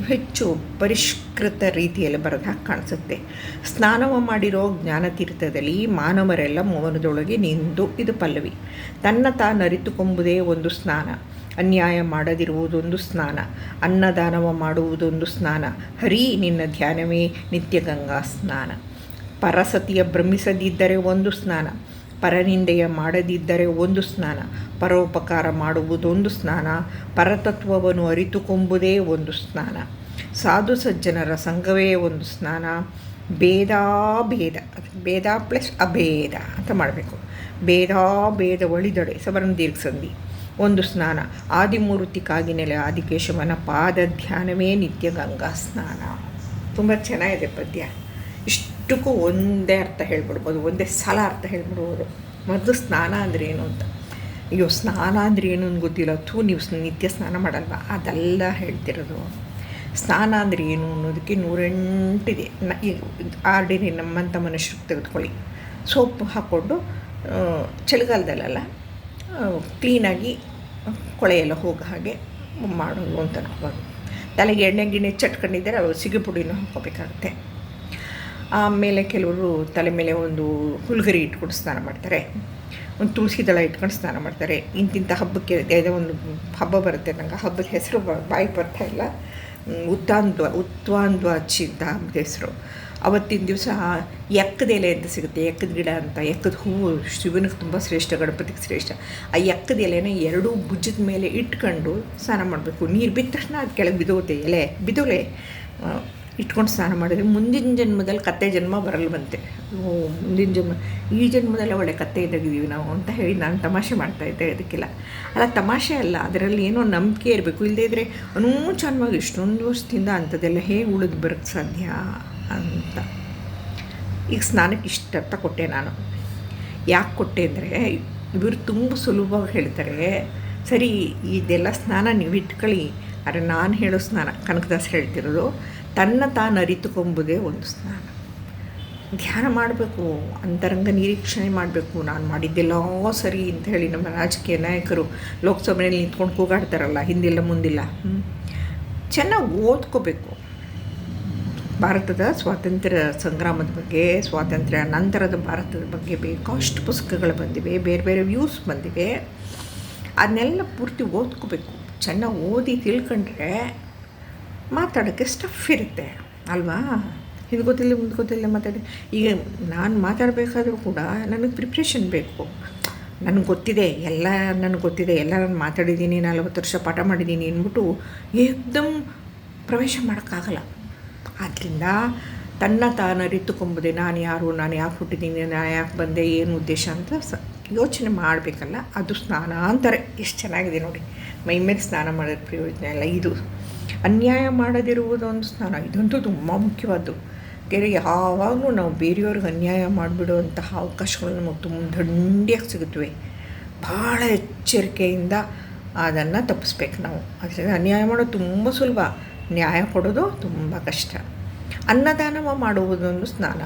ಹೆಚ್ಚು ಪರಿಷ್ಕೃತ ರೀತಿಯಲ್ಲಿ ಬರೆದ ಹಾಗೆ ಕಾಣಿಸುತ್ತೆ. ಸ್ನಾನವ ಮಾಡಿರೋ ಜ್ಞಾನತೀರ್ಥದಲ್ಲಿ ಮಾನವರೆಲ್ಲ ಮೌನದೊಳಗೆ ನಿಂದು ಇದು ಪಲ್ಲವಿ. ತನ್ನ ತಾನು ಅರಿತುಕೊಂಬುದೇ ಒಂದು ಸ್ನಾನ. ಅನ್ಯಾಯ ಮಾಡದಿರುವುದೊಂದು ಸ್ನಾನ. ಅನ್ನದಾನವ ಮಾಡುವುದೊಂದು ಸ್ನಾನ. ಹರಿ, ನಿನ್ನ ಧ್ಯಾನವೇ ನಿತ್ಯ ಗಂಗಾ ಸ್ನಾನ. ಪರಸತಿಯ ಭ್ರಮಿಸದಿದ್ದರೆ ಒಂದು ಸ್ನಾನ. ಪರನಿಂದೆಯ ಮಾಡದಿದ್ದರೆ ಒಂದು ಸ್ನಾನ, ಪರೋಪಕಾರ ಮಾಡುವುದೊಂದು ಸ್ನಾನ, ಪರತತ್ವವನ್ನು ಅರಿತುಕೊಂಬುದೇ ಒಂದು ಸ್ನಾನ. ಸಾಧು ಸಜ್ಜನರ ಸಂಘವೇ ಒಂದು ಸ್ನಾನ. ಭೇದಾಭೇದ ಭೇದ ಪ್ಲಸ್ ಅಭೇದ ಅಂತ ಮಾಡಬೇಕು. ಭೇದಾಭೇದ ಭೇದ ಒಳಿದಡೆ, ಸವರ್ಣ ದೀರ್ಘ ಸಂಧಿ ಒಂದು ಸ್ನಾನ. ಆದಿಮೂರ್ತಿ ಕಾಗಿನೆಲೆ ಆದಿಕೇಶವನ ಪಾದ ಧ್ಯಾನವೇ ನಿತ್ಯ ಗಂಗಾ ಸ್ನಾನ. ತುಂಬ ಚೆನ್ನಾಗಿದೆ ಪದ್ಯ. ಇಷ್ಟಕ್ಕೂ ಒಂದೇ ಅರ್ಥ ಹೇಳ್ಬಿಡ್ಬೋದು, ಒಂದೇ ಸಲ ಅರ್ಥ ಹೇಳ್ಬಿಡ್ಬೋದು. ಮೊದಲು ಸ್ನಾನ ಅಂದರೆ ಏನು ಅಂತ? ಅಯ್ಯೋ, ಸ್ನಾನ ಅಂದರೆ ಏನು ಗೊತ್ತಿಲ್ಲ. ಥೂ, ನೀವು ನಿತ್ಯ ಸ್ನಾನ ಮಾಡಲ್ವ? ಅದೆಲ್ಲ ಹೇಳ್ತಿರೋದು. ಸ್ನಾನ ಅಂದರೆ ಏನು ಅನ್ನೋದಕ್ಕೆ ನೂರೆಂಟಿದೆ. ನ ಆರ್ಡಿನರಿ ನಮ್ಮಂಥ ಮನುಷ್ಯರು ತೆಗೆದುಕೊಳ್ಳಿ. ಸೋಪ್ ಹಾಕ್ಕೊಂಡು ಚಳಿಗಾಲದಲ್ಲೆಲ್ಲ ಕ್ಲೀನಾಗಿ ಕೊಳೆಯೆಲ್ಲ ಹೋಗೋ ಹಾಗೆ ಮಾಡೋದು ಅಂತ ಅನ್ಕೋಬೋದು. ತಲೆಗೆ ಎಣ್ಣೆ ಗಿಣ್ಣೆ ಚಟ್ಕೊಂಡಿದ್ದರೆ ಅವು ಸಿಗಿ ಪುಡಿನೂ ಹಾಕೋಬೇಕಾಗುತ್ತೆ ಆಮೇಲೆ ಕೆಲವರು ತಲೆ ಮೇಲೆ ಒಂದು ಹುಲ್ಗರಿ ಇಟ್ಕೊಂಡು ಸ್ನಾನ ಮಾಡ್ತಾರೆ. ಒಂದು ತುಳಸಿ ದಳ ಇಟ್ಕೊಂಡು ಸ್ನಾನ ಮಾಡ್ತಾರೆ. ಇಂತಿಂಥ ಹಬ್ಬಕ್ಕೆ ಯಾವುದೋ ಒಂದು ಹಬ್ಬ ಬರುತ್ತೆ. ನಂಗೆ ಹಬ್ಬದ ಹೆಸರು ಬಾಯಿ ಬರ್ತಾ ಇಲ್ಲ. ಉತ್ತಾಂದ್ವ ಉತ್ವಾಂದ್ವಾಚಿ ಅಂತ ಹಬ್ಬದ ಹೆಸರು. ಅವತ್ತಿನ ದಿವಸ ಎಕ್ಕದ ಎಲೆ ಅಂತ ಸಿಗುತ್ತೆ. ಎಕ್ಕದ ಗಿಡ ಅಂತ, ಎಕ್ಕದ ಹೂವು ಶಿವನಿಗೆ ತುಂಬ ಶ್ರೇಷ್ಠ, ಗಣಪತಿಗೆ ಶ್ರೇಷ್ಠ. ಆ ಎಕ್ಕದ ಎಲೆನ ಎರಡೂ ಭುಜದ ಮೇಲೆ ಇಟ್ಕೊಂಡು ಸ್ನಾನ ಮಾಡಬೇಕು. ನೀರು ಬಿದ್ದ ತಕ್ಷಣ ಅದು ಕೆಳಗೆ ಬಿದೋಗುತ್ತೆ ಎಲೆ, ಬಿದೋಲೆ. ಇಟ್ಕೊಂಡು ಸ್ನಾನ ಮಾಡಿದ್ರೆ ಮುಂದಿನ ಜನ್ಮದಲ್ಲಿ ಕತ್ತೆ ಜನ್ಮ ಬರಲ್ಲ ಬಂತೆ. ಮುಂದಿನ ಜನ್ಮ. ಈ ಜನ್ಮದಲ್ಲಿ ಒಳ್ಳೆ ಕತ್ತೆ ಇದ್ದಾಗಿದ್ದೀವಿ ನಾವು ಅಂತ ಹೇಳಿ ನಾನು ತಮಾಷೆ ಮಾಡ್ತಾ ಇದ್ದೆ ಅದಕ್ಕೆಲ್ಲ. ಅಲ್ಲ, ತಮಾಷೆ ಅಲ್ಲ, ಅದರಲ್ಲಿ ಏನೋ ನಂಬಿಕೆ ಇರಬೇಕು. ಇಲ್ಲದೇ ಇದ್ದರೆ ಅನೂಚಾನವಾಗಿ ಇಷ್ಟೊಂದು ವರ್ಷದಿಂದ ಅಂಥದ್ದೆಲ್ಲ ಹೇಗೆ ಉಳಿದು ಬರೋಕ್ಕೆ ಸಾಧ್ಯ ಅಂತ. ಈಗ ಸ್ನಾನಕ್ಕೆ ಇಷ್ಟರ್ಥ ಕೊಟ್ಟೆ ನಾನು. ಯಾಕೆ ಕೊಟ್ಟೆ ಅಂದರೆ, ಇವರು ತುಂಬ ಸುಲಭವಾಗಿ ಹೇಳ್ತಾರೆ, ಸರಿ, ಇದೆಲ್ಲ ಸ್ನಾನ ನೀವು ಇಟ್ಕೊಳ್ಳಿ ಆದರೆ ನಾನು ಹೇಳೋ ಸ್ನಾನ, ಕನಕದಾಸ್ ಹೇಳ್ತಿರೋದು ತನ್ನ ತಾನು ಅರಿತುಕೊಂಬುದೇ ಒಂದು ಸ್ನಾನ ಧ್ಯಾನ ಮಾಡಬೇಕು, ಅಂತರಂಗ ನಿರೀಕ್ಷಣೆ ಮಾಡಬೇಕು. ನಾನು ಮಾಡಿದ್ದೆಲ್ಲ ಸರಿ ಅಂತ ಹೇಳಿ ನಮ್ಮ ರಾಜಕೀಯ ನಾಯಕರು ಲೋಕಸಭೆಯಲ್ಲಿ ನಿಂತ್ಕೊಂಡು ಕೂಗಾಡ್ತಾರಲ್ಲ, ಹಿಂದಿಲ್ಲ ಮುಂದಿಲ್ಲ. ಚೆನ್ನಾಗಿ ಓದ್ಕೋಬೇಕು. ಭಾರತದ ಸ್ವಾತಂತ್ರ್ಯ ಸಂಗ್ರಾಮದ ಬಗ್ಗೆ, ಸ್ವಾತಂತ್ರ್ಯ ನಂತರದ ಭಾರತದ ಬಗ್ಗೆ ಬೇಕಷ್ಟು ಪುಸ್ತಕಗಳು ಬಂದಿವೆ, ಬೇರೆ ಬೇರೆ ವ್ಯೂಸ್ ಬಂದಿವೆ. ಅದನ್ನೆಲ್ಲ ಪೂರ್ತಿ ಓದ್ಕೋಬೇಕು. ಚೆನ್ನಾಗಿ ಓದಿ ತಿಳ್ಕೊಂಡ್ರೆ ಮಾತಾಡೋಕ್ಕೆ ಸ್ಟಫ್ ಇರುತ್ತೆ, ಅಲ್ವಾ? ಇದು ಗೊತ್ತಿಲ್ಲ ಮುಂದೆ ಗೊತ್ತಿಲ್ಲ ಮಾತಾಡಿ. ಈಗ ನಾನು ಮಾತಾಡಬೇಕಾದ್ರೂ ಕೂಡ ನನಗೆ ಪ್ರಿಪ್ರೇಷನ್ ಬೇಕು. ನನಗೆ ಗೊತ್ತಿದೆ, ಎಲ್ಲ ನನಗೆ ಗೊತ್ತಿದೆ ಎಲ್ಲ ನಾನು ಮಾತಾಡಿದ್ದೀನಿ, ನಲವತ್ತು ವರ್ಷ ಪಾಠ ಮಾಡಿದ್ದೀನಿ ಅಂದ್ಬಿಟ್ಟು ಏಕ್ದಮ್ ಪ್ರವೇಶ ಮಾಡೋಕ್ಕಾಗಲ್ಲ. ಆದ್ದರಿಂದ ತನ್ನ ತಾನು ಅರಿತುಕೊಂಬುದೆ ನಾನು ಯಾರು, ನಾನು ಯಾಕೆ ಹುಟ್ಟಿದ್ದೀನಿ, ನಾನು ಯಾಕೆ ಬಂದೆ, ಏನು ಉದ್ದೇಶ ಅಂತ ಸ ಯೋಚನೆ ಮಾಡಬೇಕಲ್ಲ, ಅದು ಸ್ನಾನ ಅಂತಾರೆ ಎಷ್ಟು ಚೆನ್ನಾಗಿದೆ ನೋಡಿ. ಮೈ ಮೇಲೆ ಸ್ನಾನ ಮಾಡೋದು ಪ್ರಯೋಜನ ಇಲ್ಲ, ಇದು ಅನ್ಯಾಯ ಮಾಡದಿರುವುದು ಒಂದು ಸ್ನಾನ ಇದಂತೂ ತುಂಬ ಮುಖ್ಯವಾದ್ದು. ಬೇರೆ ಯಾವಾಗಲೂ ನಾವು ಬೇರೆಯವ್ರಿಗೆ ಅನ್ಯಾಯ ಮಾಡಿಬಿಡುವಂತಹ ಅವಕಾಶಗಳು ನಮಗೆ ತುಂಬ ದಂಡಿಯಾಗಿ ಸಿಗುತ್ತವೆ. ಭಾಳ ಎಚ್ಚರಿಕೆಯಿಂದ ಅದನ್ನು ತಪ್ಪಿಸ್ಬೇಕು ನಾವು. ಅದರಿಂದ ಅನ್ಯಾಯ ಮಾಡೋದು ತುಂಬ ಸುಲಭ. ನ್ಯಾಯ ಕೊಡೋದು ತುಂಬ ಕಷ್ಟ. ಅನ್ನದಾನ ಮಾಡುವುದೊಂದು ಸ್ನಾನ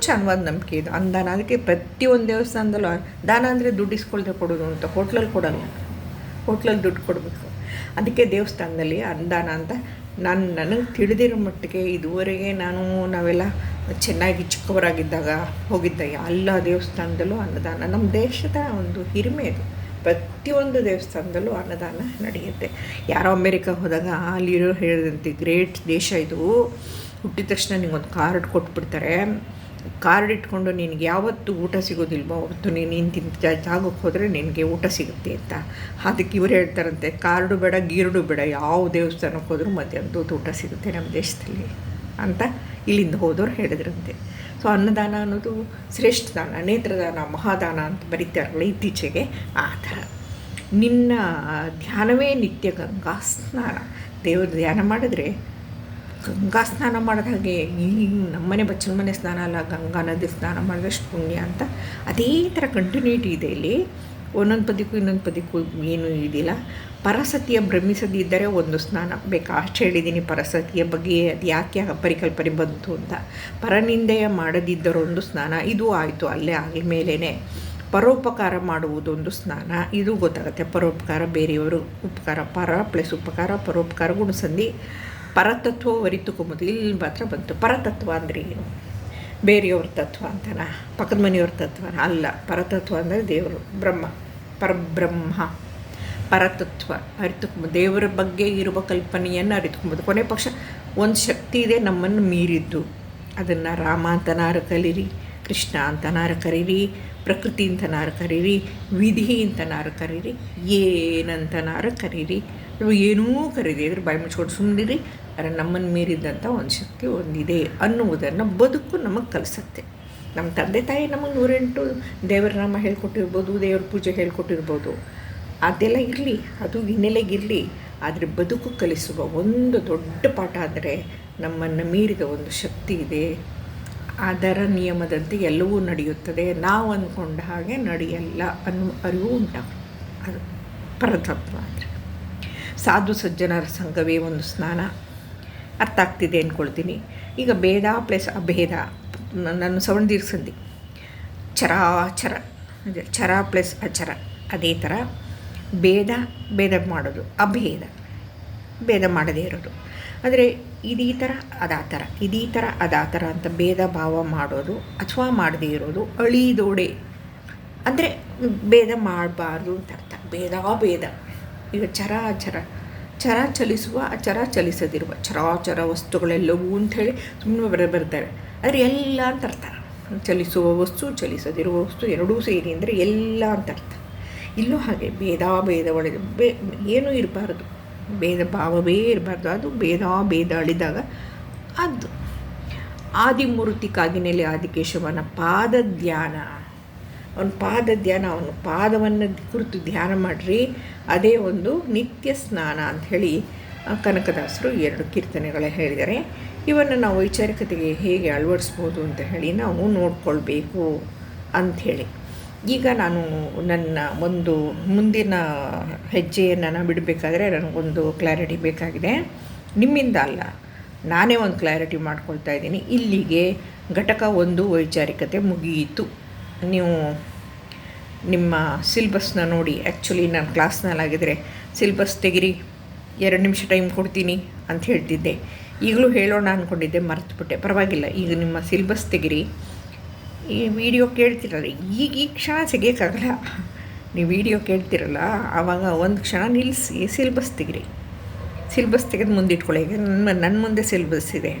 ಚೆನ್ನಾದ ನಂಬಿಕೆ ಇದು. ಅನ್ನದಾನ ಅದಕ್ಕೆ ಪ್ರತಿಯೊಂದು ದೇವಸ್ಥಾನದಲ್ಲೂ ದಾನ ಅಂದರೆ ದುಡ್ಡು ಇಸ್ಕೊಳ್ದೆ ಕೊಡೋದು ಅಂತ. ಹೋಟ್ಲಲ್ಲಿ ಕೊಡಲ್ಲ. ಹೋಟ್ಲಲ್ಲಿ ದುಡ್ಡು ಕೊಡಬೇಕು. ಅದಕ್ಕೆ ದೇವಸ್ಥಾನದಲ್ಲಿ ಅನ್ನದಾನ ಅಂತ ನಾನು ನನಗೆ ತಿಳಿದಿರೋ ಮಟ್ಟಿಗೆ ಇದುವರೆಗೆ ನಾನು ನಾವೆಲ್ಲ ಚೆನ್ನಾಗಿ ಚಿಕ್ಕವರಾಗಿದ್ದಾಗ ಹೋಗಿದ್ದ ಎಲ್ಲ ದೇವಸ್ಥಾನದಲ್ಲೂ ಅನ್ನದಾನ. ನಮ್ಮ ದೇಶದ ಒಂದು ಹಿರಿಮೆ ಅದು. ಪ್ರತಿಯೊಂದು ದೇವಸ್ಥಾನದಲ್ಲೂ ಅನ್ನದಾನ ನಡೆಯುತ್ತೆ. ಯಾರೋ ಅಮೇರಿಕ ಹೋದಾಗ ಅಲ್ಲಿರೋ ಹೇಳಿದಂತೆ, ಗ್ರೇಟ್ ದೇಶ ಇದು. ಹುಟ್ಟಿದ ತಕ್ಷಣ ನಿಮಗೊಂದು ಕಾರ್ಡ್ ಕೊಟ್ಬಿಡ್ತಾರೆ. ಕಾರ್ಡ್ ಇಟ್ಕೊಂಡು ನಿನಗೆ ಯಾವತ್ತು ಊಟ ಸಿಗೋದಿಲ್ವೋ ಅವತ್ತು ನೀನು ನಿಂತಿದ್ದ ಜಾಗಕ್ಕೆ ಹೋದರೆ ನಿನಗೆ ಊಟ ಸಿಗುತ್ತೆ ಅಂತ. ಅದಕ್ಕೆ ಇವರು ಹೇಳ್ತಾರಂತೆ, ಕಾರ್ಡು ಬೇಡ, ಗೀರ್ಡು ಬೇಡ, ಯಾವ ದೇವಸ್ಥಾನಕ್ಕೆ ಹೋದರೂ ಮಧ್ಯಾಹ್ನದ ಊಟ ಸಿಗುತ್ತೆ ನಮ್ಮ ದೇಶದಲ್ಲಿ ಅಂತ ಇಲ್ಲಿಂದ ಹೋದವ್ರು ಹೇಳಿದ್ರಂತೆ. ಸೊ ಅನ್ನದಾನ ಅನ್ನೋದು ಶ್ರೇಷ್ಠ ದಾನ, ನೇತ್ರದಾನ, ಮಹಾದಾನ ಅಂತ ಬರೀತಾರಲ್ಲ ಇತ್ತೀಚೆಗೆ ಆ ಥರ. ನಿನ್ನ ಧ್ಯಾನವೇ ನಿತ್ಯ ಗಂಗಾ ಸ್ನಾನ. ದೇವರು ಧ್ಯಾನ ಮಾಡಿದ್ರೆ ಗಂಗಾ ಸ್ನಾನ ಮಾಡಿದ ಹಾಗೆ ಈ ನಮ್ಮನೆ ಬಚ್ಚಲ ಮನೆ ಸ್ನಾನ ಅಲ್ಲ, ಗಂಗಾ ನದಿ ಸ್ನಾನ ಮಾಡಿದಷ್ಟು ಪುಣ್ಯ ಅಂತ. ಅದೇ ಥರ ಕಂಟಿನ್ಯೂಟಿ ಇದೆ ಇಲ್ಲಿ. ಒಂದೊಂದು ಪದಕ್ಕೂ ಇನ್ನೊಂದು ಪದಕ್ಕೂ ಏನೂ ಇದಿಲ್ಲ. ಪರಸತಿಯ ಭ್ರಮಿಸದಿದ್ದರೆ ಒಂದು ಸ್ನಾನ. ಬೇಕಾ? ಅಷ್ಟು ಹೇಳಿದ್ದೀನಿ ಪರಸತಿಯ ಬಗ್ಗೆ ಅದು ಯಾಕೆ ಪರಿಕಲ್ಪನೆ ಬಂತು ಅಂತ. ಪರನಿಂದೆಯ ಮಾಡದಿದ್ದರೊಂದು ಸ್ನಾನ. ಇದು ಆಯಿತು, ಅಲ್ಲೇ ಆಗಲಿ ಮೇಲೇ ಪರೋಪಕಾರ ಮಾಡುವುದೊಂದು ಸ್ನಾನ. ಇದು ಗೊತ್ತಾಗುತ್ತೆ. ಪರೋಪಕಾರ ಬೇರೆಯವರು, ಉಪಕಾರ, ಪರ ಪ್ಲಸ್ ಉಪಕಾರ, ಪರೋಪಕಾರ, ಗುಣಸಂಧಿ. ಪರತತ್ವ ಅರಿತುಕೊಂಬೋದು ಇಲ್ಲಿ ಮಾತ್ರ ಬಂತು. ಪರತತ್ವ ಅಂದರೆ ಏನು? ಬೇರೆಯವ್ರ ತತ್ವ ಅಂತನ? ಪಕ್ಕದ ಮನೆಯವ್ರ ತತ್ವ ಅಲ್ಲ. ಪರತತ್ವ ಅಂದರೆ ದೇವರು, ಬ್ರಹ್ಮ. ಪರಬ್ರಹ್ಮ. ಪರತತ್ವ ಅರಿತುಕೊಂಬ ದೇವರ ಬಗ್ಗೆ ಇರುವ ಕಲ್ಪನೆಯನ್ನು ಅರಿತುಕೊಂಬೋದು ಕೊನೆ ಪಕ್ಷ, ಒಂದು ಶಕ್ತಿ ಇದೆ ನಮ್ಮನ್ನು ಮೀರಿದ್ದು. ಅದನ್ನು ರಾಮ ಅಂತನಾರು ಕಲೀರಿ ಕೃಷ್ಣ ಅಂತನಾರು ಕರೀರಿ, ಪ್ರಕೃತಿ ಅಂತನಾರು ಕರೀರಿ, ವಿಧಿ ಅಂತನಾರು ಕರೀರಿ ಏನಂತನಾರು ಕರೀರಿ. ಏನೂ ಕರೀರಿ ಇದ್ರ ಬಾಯಿ ಮುಚ್ಕೊಂಡು ಸುಮ್ಮನಿರಿ ನಮ್ಮನ್ನು ಮೀರಿದಂಥ ಒಂದು ಶಕ್ತಿ ಒಂದಿದೆ ಅನ್ನುವುದನ್ನು ಬದುಕು ನಮಗೆ ಕಲಿಸುತ್ತೆ ನಮ್ಮ ತಂದೆ ತಾಯಿ ನಮಗೆ ನೂರೆಂಟು ದೇವರ ನಾಮ ಹೇಳ್ಕೊಟ್ಟಿರ್ಬೋದು, ದೇವ್ರ ಪೂಜೆ ಹೇಳ್ಕೊಟ್ಟಿರ್ಬೋದು. ಅದೆಲ್ಲ ಇರಲಿ, ಅದು ಹಿನ್ನೆಲೆಗಿರಲಿ, ಆದರೆ ಬದುಕು ಕಲಿಸುವ ಒಂದು ದೊಡ್ಡ ಪಾಠ ಆದರೆ ನಮ್ಮನ್ನು ಮೀರಿದ ಒಂದು ಶಕ್ತಿ ಇದೆ. ಅದರ ನಿಯಮದಂತೆ ಎಲ್ಲವೂ ನಡೆಯುತ್ತದೆ. ನಾವು ಅಂದ್ಕೊಂಡ ಹಾಗೆ ನಡೆಯಲ್ಲ ಅನ್ನೋ ಅರಿವು ಅದು ಪರತತ್ವ ಅಂದರೆ. ಸಾಧು ಸಜ್ಜನರ ಸಂಘವೇ ಒಂದು ಸ್ನಾನ ಅರ್ಥ ಆಗ್ತಿದೆ ಅಂದ್ಕೊಳ್ತೀನಿ ಈಗ ಭೇದ ಪ್ಲಸ್ ಅಭೇದ, ನನ್ನ ಸವಣದೀರ್ ಸಂಧಿ ಚರಾಚರ ಚರ ಪ್ಲಸ್ ಅಚರ, ಅದೇ ಥರ ಭೇದ ಭೇದ ಮಾಡೋದು, ಅಭೇದ, ಭೇದ ಮಾಡದೇ ಇರೋದು. ಆದರೆ ಇದೀ ಥರ ಅದಾ ಥರ ಇದೀ ಥರ ಅದಾ ಥರ ಅಂತ ಭೇದ, ಭಾವ ಮಾಡೋದು, ಅಥವಾ ಮಾಡದೇ ಇರೋದು ಅಳಿದೋಡೆ. ಅಂದರೆ ಭೇದ ಮಾಡಬಾರ್ದು ಅಂತ ಅರ್ಥ. ಭೇದ ಭೇದ. ಈಗ ಚರ, ಅಚರ. ಚರ ಚಲಿಸುವ ಚರ ಚಲಿಸದಿರುವ, ಚರಾಚರ ವಸ್ತುಗಳೆಲ್ಲವೂ ಅಂಥೇಳಿ ಸುಮ್ಮನೆ ಬರ ಬರ್ತಾರೆ ಆದರೆ ಎಲ್ಲ ಅಂತ ಅರ್ಥ. ಚಲಿಸುವ ವಸ್ತು, ಚಲಿಸದಿರುವ ವಸ್ತು ಎರಡೂ ಸೇರಿ ಅಂದರೆ ಎಲ್ಲ ಅಂತ ಅರ್ಥ. ಇಲ್ಲೂ ಹಾಗೆ ಭೇದ ಭೇದ ಒಳಗೆ ಬೇ, ಏನೂ ಇರಬಾರ್ದು. ಭೇದ ಭಾವವೇ ಇರಬಾರ್ದು. ಅದು ಭೇದ ಭೇದ ಅಳಿದಾಗ ಅದು. ಆದಿಮೂರ್ತಿ ಕಾಗಿನೆಲೆ ಆದಿಕೇಶವನ ಪಾದ ಧ್ಯಾನ ಅವನ ಪಾದ ಧ್ಯಾನ, ಅವನ ಪಾದವನ್ನು ಕುರಿತು ಧ್ಯಾನ ಮಾಡಿರಿ. ಅದೇ ಒಂದು ನಿತ್ಯ ಸ್ನಾನ ಅಂಥೇಳಿ ಕನಕದಾಸರು ಎರಡು ಕೀರ್ತನೆಗಳ ಹೇಳಿದ್ದಾರೆ. ಇವನ್ನು ನಾವು ವೈಚಾರಿಕತೆಗೆ ಹೇಗೆ ಅಳವಡಿಸ್ಬೋದು ಅಂತ ಹೇಳಿ ನಾವು ನೋಡಿಕೊಳ್ಬೇಕು ಅಂಥೇಳಿ ಈಗ ನಾನು ನನ್ನ ಒಂದು ಮುಂದಿನ ಹೆಜ್ಜೆಯನ್ನು ನಾನು ಬಿಡಬೇಕಾದ್ರೆ ನನಗೊಂದು ಕ್ಲಾರಿಟಿ ಬೇಕಾಗಿದೆ. ನಿಮ್ಮಿಂದ ಅಲ್ಲ, ನಾನೇ ಒಂದು ಕ್ಲಾರಿಟಿ ಮಾಡ್ಕೊಳ್ತಾ ಇದ್ದೀನಿ. ಇಲ್ಲಿಗೆ ಘಟಕ ಒಂದು ವೈಚಾರಿಕತೆ ಮುಗಿಯಿತು. ನೀವು ನಿಮ್ಮ ಸಿಲ್ಬಸ್ನ ನೋಡಿ ಆ್ಯಕ್ಚುಲಿ ನಾನು ಕ್ಲಾಸ್ನಲ್ಲಾಗಿದ್ದರೆ ಸಿಲ್ಬಸ್ ತೆಗಿರಿ, ಎರಡು ನಿಮಿಷ ಟೈಮ್ ಕೊಡ್ತೀನಿ ಅಂತ ಹೇಳ್ತಿದ್ದೆ. ಈಗಲೂ ಹೇಳೋಣ ಅಂದ್ಕೊಂಡಿದ್ದೆ ಮರೆತುಬಿಟ್ಟೆ. ಪರವಾಗಿಲ್ಲ, ಈಗ ನಿಮ್ಮ ಸಿಲ್ಬಸ್ ತೆಗಿರಿ. ಈ ವಿಡಿಯೋ ಕೇಳ್ತಿರಲ್ಲ, ಈಗ ಈ ಕ್ಷಣ ತೆಗಿಯೋಕ್ಕಾಗಲ್ಲ. ನೀವು ವಿಡಿಯೋ ಕೇಳ್ತಿರಲ್ಲ ಆವಾಗ ಒಂದು ಕ್ಷಣ ನಿಲ್ಲಿಸಿ ಸಿಲ್ಬಸ್ ತೆಗಿರಿ. ಸಿಲ್ಬಸ್ ತೆಗೆದು ಮುಂದಿಟ್ಕೊಳ್ಳಿ. ನನ್ನ ನನ್ನ ಮುಂದೆ ಸಿಲ್ಬಸ್ ಇದೆ.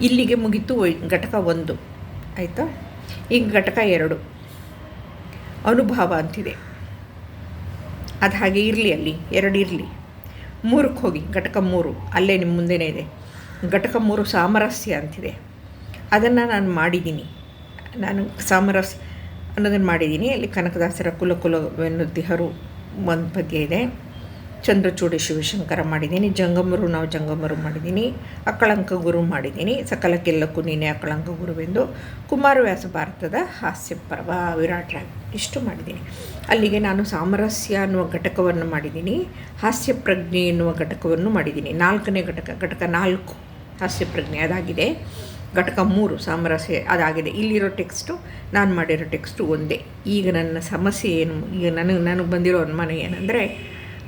ಇಲ್ಲಿಗೆ ಮುಗೀತು ಘಟಕ ಒಂದು. ಆಯಿತಾ? ಈಗ ಘಟಕ ಎರಡು. ಅನುಭವ ಅಂತಿದೆ. ಅದು ಹಾಗೆ ಇರಲಿ ಅಲ್ಲಿ, ಎರಡು ಇರಲಿ. ಮೂರಕ್ಕೆ ಹೋಗಿ, ಘಟಕ ಮೂರು. ಅಲ್ಲೇ ನಿಮ್ಮ ಮುಂದೆನೇ ಇದೆ. ಘಟಕ ಮೂರು ಸಾಮರಸ್ಯ ಅಂತಿದೆ. ಅದನ್ನು ನಾನು ಮಾಡಿದ್ದೀನಿ ನಾನು ಸಾಮರಸ್ಯ ಅನ್ನೋದನ್ನು ಮಾಡಿದ್ದೀನಿ ಅಲ್ಲಿ ಕನಕದಾಸರ ಕುಲಕುಲವೆನ್ನು ದಿಹರು ಒಂದು ಬಗ್ಗೆ ಇದೆ. ಚಂದ್ರಚೂಡಿ ಶಿವಶಂಕರ ಮಾಡಿದ್ದೀನಿ, ಜಂಗಮರು ನಾವು ಜಂಗಮರು ಮಾಡಿದ್ದೀನಿ ಅಕ್ಕಳಂಕ ಗುರು ಮಾಡಿದ್ದೀನಿ ಸಕಲಕ್ಕೆಲ್ಲಕ್ಕೂ ನೀನೇ ಅಕ್ಕಳಂಕ ಗುರುವೆಂದು ಕುಮಾರವ್ಯಾಸ ಭಾರತದ ಹಾಸ್ಯ ಪರ್ವ ವಿರಾಟ್ ರಾಯ್ ಇಷ್ಟು ಮಾಡಿದ್ದೀನಿ. ಅಲ್ಲಿಗೆ ನಾನು ಸಾಮರಸ್ಯ ಅನ್ನುವ ಘಟಕವನ್ನು ಮಾಡಿದ್ದೀನಿ, ಹಾಸ್ಯ ಪ್ರಜ್ಞೆ ಎನ್ನುವ ಘಟಕವನ್ನು ಮಾಡಿದ್ದೀನಿ. ನಾಲ್ಕನೇ ಘಟಕ ಘಟಕ ನಾಲ್ಕು ಹಾಸ್ಯ ಪ್ರಜ್ಞೆ ಅದಾಗಿದೆ. ಘಟಕ ಮೂರು ಸಾಮರಸ್ಯ ಅದಾಗಿದೆ. ಇಲ್ಲಿರೋ ಟೆಕ್ಸ್ಟು, ನಾನು ಮಾಡಿರೋ ಟೆಕ್ಸ್ಟು ಒಂದೇ. ಈಗ ನನ್ನ ಸಮಸ್ಯೆ ಏನು? ಈಗ ನನಗೆ ನನಗೆ ಬಂದಿರೋ ಅನುಮಾನ ಏನಂದರೆ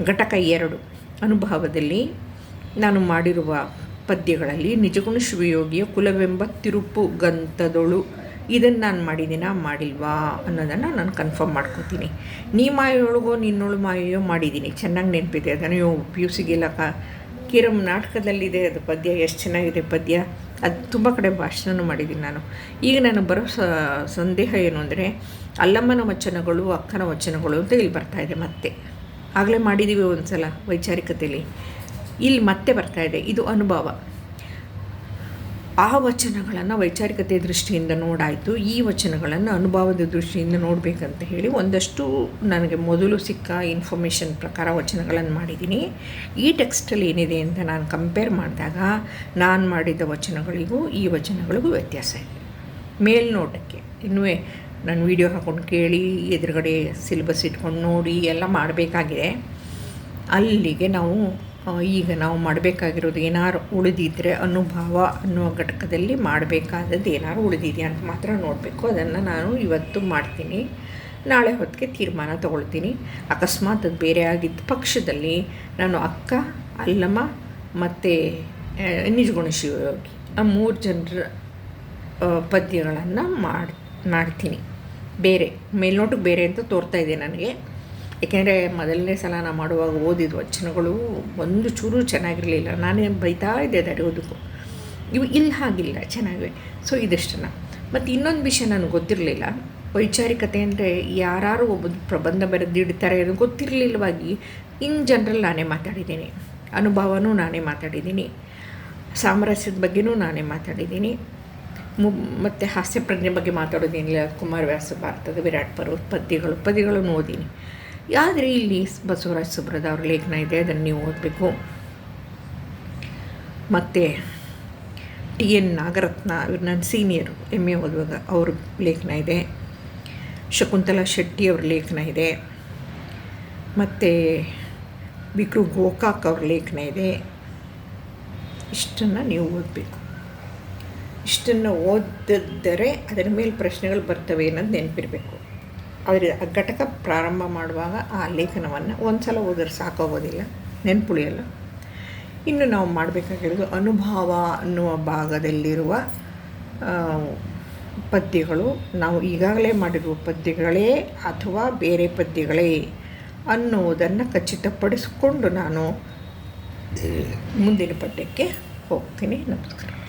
ಘಟಕ ಎರಡು ಅನುಭವದಲ್ಲಿ ನಾನು ಮಾಡಿರುವ ಪದ್ಯಗಳಲ್ಲಿ ನಿಜಗುಣ ಶಿವಯೋಗಿಯ ಕುಲವೆಂಬ ತಿರುಪು ಗಂಥದೊಳು ಇದನ್ನು ನಾನು ಮಾಡಿದ್ದೀನಾ ಮಾಡಿಲ್ವಾ ಅನ್ನೋದನ್ನು ನಾನು ಕನ್ಫರ್ಮ್ ಮಾಡ್ಕೊತೀನಿ. ನೀ ಮಾಯೊಳಗೋ, ನಿನ್ನೊಳು ಮಾಯೋ ಮಾಡಿದ್ದೀನಿ. ಚೆನ್ನಾಗಿ ನೆನಪಿದೆ. ಅದನ್ನು ಪಿ ಯು ಸಿಗೆಲ್ಲ ಕ ಕಿರಮ್ ನಾಟಕದಲ್ಲಿದೆ. ಅದು ಪದ್ಯ ಎಷ್ಟು ಚೆನ್ನಾಗಿದೆ ಪದ್ಯ. ಅದು ತುಂಬ ಕಡೆ ಭಾಷಣನೂ ಮಾಡಿದ್ದೀನಿ ನಾನು. ಈಗ ನಾನು ಬರೋ ಸಂದೇಹ ಏನು ಅಂದರೆ, ಅಲ್ಲಮ್ಮನ ವಚನಗಳು, ಅಕ್ಕನ ವಚನಗಳು ಅಂತ ಇಲ್ಲಿ ಬರ್ತಾಯಿದೆ ಮತ್ತೆ. ಆಗಲೇ ಮಾಡಿದ್ದೀವಿ ಒಂದು ಸಲ ವೈಚಾರಿಕತೆಯಲ್ಲಿ ಇಲ್ಲಿ ಮತ್ತೆ ಬರ್ತಾ ಇದೆ. ಇದು ಅನುಭವ. ಆ ವಚನಗಳನ್ನು ವೈಚಾರಿಕತೆ ದೃಷ್ಟಿಯಿಂದ ನೋಡಾಯಿತು. ಈ ವಚನಗಳನ್ನು ಅನುಭವದ ದೃಷ್ಟಿಯಿಂದ ನೋಡಬೇಕಂತ ಹೇಳಿ ಒಂದಷ್ಟು ನನಗೆ ಮೊದಲು ಸಿಕ್ಕ ಇನ್ಫಾರ್ಮೇಷನ್ ಪ್ರಕಾರ ವಚನಗಳನ್ನು ಮಾಡಿದ್ದೀನಿ ಈ ಟೆಕ್ಸ್ಟಲ್ಲಿ ಏನಿದೆ ಅಂತ ನಾನು ಕಂಪೇರ್ ಮಾಡಿದಾಗ ನಾನು ಮಾಡಿದ ವಚನಗಳಿಗೂ ಈ ವಚನಗಳಿಗೂ ವ್ಯತ್ಯಾಸ ಇದೆ. ಮೇಲ್ನೋಟಕ್ಕೆ. ಇನ್ನೂ ನಾನು ವೀಡಿಯೋ ಹಾಕ್ಕೊಂಡು ಕೇಳಿ, ಎದುರುಗಡೆ ಸಿಲೆಬಸ್ ಇಟ್ಕೊಂಡು ನೋಡಿ ಎಲ್ಲ ಮಾಡಬೇಕಾಗಿದೆ. ಅಲ್ಲಿಗೆ ನಾವು ಈಗ ನಾವು ಮಾಡಬೇಕಾಗಿರೋದು ಏನಾರು ಉಳಿದಿದ್ದರೆ ಅನುಭವ ಅನ್ನುವ ಘಟಕದಲ್ಲಿ ಮಾಡಬೇಕಾದದ್ದು ಏನಾರು ಉಳಿದಿದೆಯಾ ಅಂತ ಮಾತ್ರ ನೋಡಬೇಕು. ಅದನ್ನು ನಾನು ಇವತ್ತು ಮಾಡ್ತೀನಿ. ನಾಳೆ ಹೊತ್ತಿಗೆ ತೀರ್ಮಾನ ತಗೊಳ್ತೀನಿ. ಅಕಸ್ಮಾತ್ ಅದು ಬೇರೆ ಆಗಿದ್ದ ಪಕ್ಷದಲ್ಲಿ ನಾನು ಅಕ್ಕ, ಅಲ್ಲಮ್ಮ ಮತ್ತು ನಿಜಗುಣ ಶಿವಯೋಗಿ ಆ ಮೂರು ಜನರ ಪದ್ಯಗಳನ್ನು ಮಾಡಿ, ಮಾಡ್ತೀನಿ. ಬೇರೆ ಬೇರೆ ಅಂತ ತೋರ್ತಾ ಇದೆ ನನಗೆ. ಏಕೆಂದರೆ ಮೊದಲನೇ ಸಲ ನಾನು ಮಾಡುವಾಗ ಓದಿದ ವಚನಗಳು ಒಂದು ಚೂರು ಚೆನ್ನಾಗಿರಲಿಲ್ಲ. ನಾನೇ ಬೈತಾ ಇದ್ದೆ ದರೆಯೋದಕ್ಕೂ ಇವು ಇಲ್ಲ ಹಾಗಿಲ್ಲ, ಚೆನ್ನಾಗಿವೆ. ಸೊ ಇದಿಷ್ಟನ್ನು. ಮತ್ತು ಇನ್ನೊಂದು ವಿಷಯ ನನಗೆ ಗೊತ್ತಿರಲಿಲ್ಲ. ವೈಚಾರಿಕತೆ ಅಂದರೆ ಯಾರು ಒಬ್ಬ ಪ್ರಬಂಧ ಬರೆದಿಡ್ತಾರೆ ಅನ್ನೋ ಗೊತ್ತಿರಲಿಲ್ಲವಾಗಿ ಇನ್ ಜನರಲ್ ನಾನೇ ಮಾತಾಡಿದ್ದೀನಿ. ಅನುಭವನೂ ನಾನೇ ಮಾತಾಡಿದ್ದೀನಿ. ಸಾಮರಸ್ಯದ ಬಗ್ಗೆನೂ ನಾನೇ ಮಾತಾಡಿದ್ದೀನಿ. ಮು, ಮತ್ತು ಹಾಸ್ಯ ಪ್ರಜ್ಞೆ ಬಗ್ಗೆ ಮಾತಾಡೋದೇನಿಲ್ಲ ಕುಮಾರವ್ಯಾಸ ಭಾರತದ ವಿರಾಟ್ ಪರ್ವ ಪದ್ಯಗಳು ಪದ್ಯಗಳನ್ನು ಓದೀನಿ ಆದರೆ ಇಲ್ಲಿ ಬಸವರಾಜ ಸುಬ್ರದ ಅವ್ರ ಲೇಖನ ಇದೆ, ಅದನ್ನು ನೀವು ಓದಬೇಕು. ಮತ್ತು ಟಿ ಎನ್ ನಾಗರತ್ನ ಇವ್ರು ನನ್ನ ಸೀನಿಯರ್ ಎಂ ಎ ಓದುವಾಗ ಅವ್ರ ಲೇಖನ ಇದೆ. ಶಕುಂತಲಾ ಶೆಟ್ಟಿ ಅವ್ರ ಲೇಖನ ಇದೆ. ಮತ್ತು ವಿಕ್ರು ಗೋಕಾಕ್ ಅವ್ರ ಲೇಖನ ಇದೆ. ಇಷ್ಟನ್ನು ನೀವು ಓದಬೇಕು. ಇಷ್ಟನ್ನು ಓದಿದ್ದರೆ ಅದರ ಮೇಲೆ ಪ್ರಶ್ನೆಗಳು ಬರ್ತವೆ ಅನ್ನೋದು ನೆನಪಿರಬೇಕು. ಆದರೆ ಆ ಘಟಕ ಪ್ರಾರಂಭ ಮಾಡುವಾಗ ಆ ಲೇಖನವನ್ನು ಒಂದು ಸಲ ಓದಿದ್ರೆ ಸಾಕಾಗೋದಿಲ್ಲ ನೆನಪುಳಿಯಲ್ಲ. ಇನ್ನು ನಾವು ಮಾಡಬೇಕಾಗಿರೋದು ಅನುಭವ ಅನ್ನುವ ಭಾಗದಲ್ಲಿರುವ ಪದ್ಯಗಳು. ನಾವು ಈಗಾಗಲೇ ಮಾಡಿರುವ ಪದ್ಯಗಳೇ ಅಥವಾ ಬೇರೆ ಪದ್ಯಗಳೇ ಅನ್ನುವುದನ್ನು ಖಚಿತಪಡಿಸಿಕೊಂಡು ನಾನು ಮುಂದಿನ ಪಠ್ಯಕ್ಕೆ ಹೋಗ್ತೀನಿ. ನಮಸ್ಕಾರ.